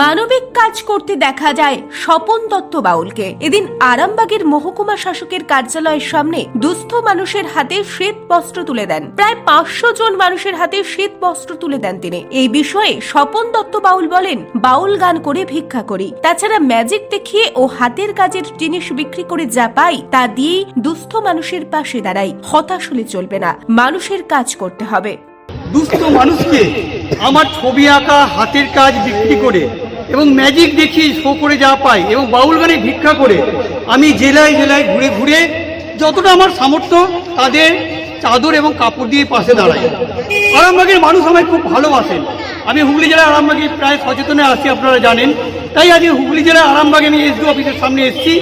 মানবিক কাজ করতে দেখা যায় স্বপন দত্ত বাউলকে। এদিন আরামবাগের মহকুমা শাসকের কার্যালয়ের সামনে দুস্থ মানুষের হাতে শ্বেত বস্ত্র তুলে দেন। প্রায় পাঁচশো জন মানুষের হাতে শ্বেত বস্ত্র তুলে দেন তিনি। এই বিষয়ে স্বপন দত্ত বাউল বলেন, বাউল গান করে ভিক্ষা করি। তাছাড়া ম্যাজিক দেখিয়ে ও হাতের কাজের জিনিস বিক্রি করে যা পাই, তা দিয়েই দুস্থ মানুষের পাশে দাঁড়াই। হতাশ হলে চলবে না। মানুষের কাজ করতে হবে। দুস্থ মানুষকে আমার ছবি আঁকা, হাতের কাজ বিক্রি করে এবং ম্যাজিক দেখিয়ে শো করে যা পাই এবং বাউল গানে ভিক্ষা করে আমি জেলায় জেলায় ঘুরে ঘুরে যতটা আমার সামর্থ্য তাদের চাদর এবং কাপড় দিয়ে পাশে দাঁড়াই। আরামবাগের মানুষ আমায় খুব ভালোবাসেন। আমি হুগলি জেলার আরামবাগে প্রায় সচেতনে আছি, আপনারা জানেন। তাই আজকে হুগলি জেলার আরামবাগে আমি এসডি অফিসের সামনে এসেছি।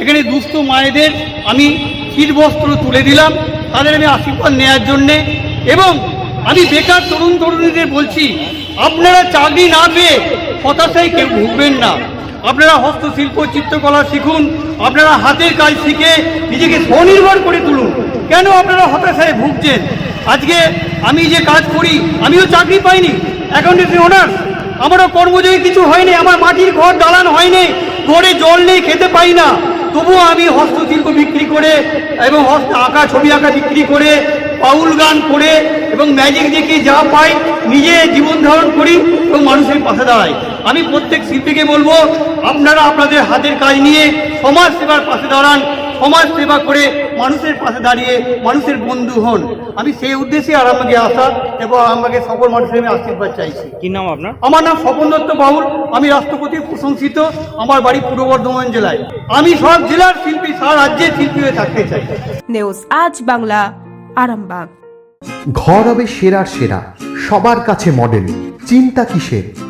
এখানে দুস্থ মায়েদের আমি শীত বস্ত্র তুলে দিলাম। তাদের আমি আশীর্বাদ নেওয়ার জন্যে। এবং আমি বেকার তরুণ তরুণীদের বলছি, আপনারা চাকরি না পেয়ে হতাশায় কেউ ভুগবেন না। আপনারা হস্তশিল্প, চিত্রকলা শিখুন, আপনারা হাতের কাজ শিখে নিজেকে স্বনির্ভর করে তুলুন। কেন আপনারা হতাশায় ভুগছেন? আজকে আমি যে কাজ করি, আমিও চাকরি পাইনি অ্যাকাউন্টেন্সি অনার্স আমারও কর্মজয়ী কিছু হয়নি, আমার মাটির ঘর দালান হয়নি, ঘরে জল নেই, খেতে পাই না। তবুও আমি হস্তশিল্প বিক্রি করে এবং হস্ত আঁকা, ছবি আঁকা বিক্রি করে, পাউল গান করে এবং ম্যাজিক দেখে যা পাই, নিজে জীবন ধারণ করি এবং মানুষের পাশে দাঁড়াই। আমি প্রত্যেক শিল্পীকে বলব আপনারা আপনাদের হাতের কাজ নিয়ে সমাজ সেবার পাশে দাঁড়ান সমাজ সেবা করে মানুষের পাশে দাঁড়িয়ে মানুষের বন্ধু হন। আমি সেই উদ্দেশ্যে আরামবাগে আসা এবং আমাকে সকল মানুষের আমি আশীর্বাদ চাইছি। কি নাম আপনার? আমার নাম স্বপন দত্ত বাউল আমি রাষ্ট্রপতি প্রশংসিত আমার বাড়ি পূর্ব বর্ধমান জেলায়। আমি সব জেলার শিল্পী সারা রাজ্যের শিল্পী হয়ে থাকতে চাই। নিউজ আজ বাংলা আরামবাগ। ঘর হবে সেরার সেরা সবার কাছে মডেল চিন্তা কিসের?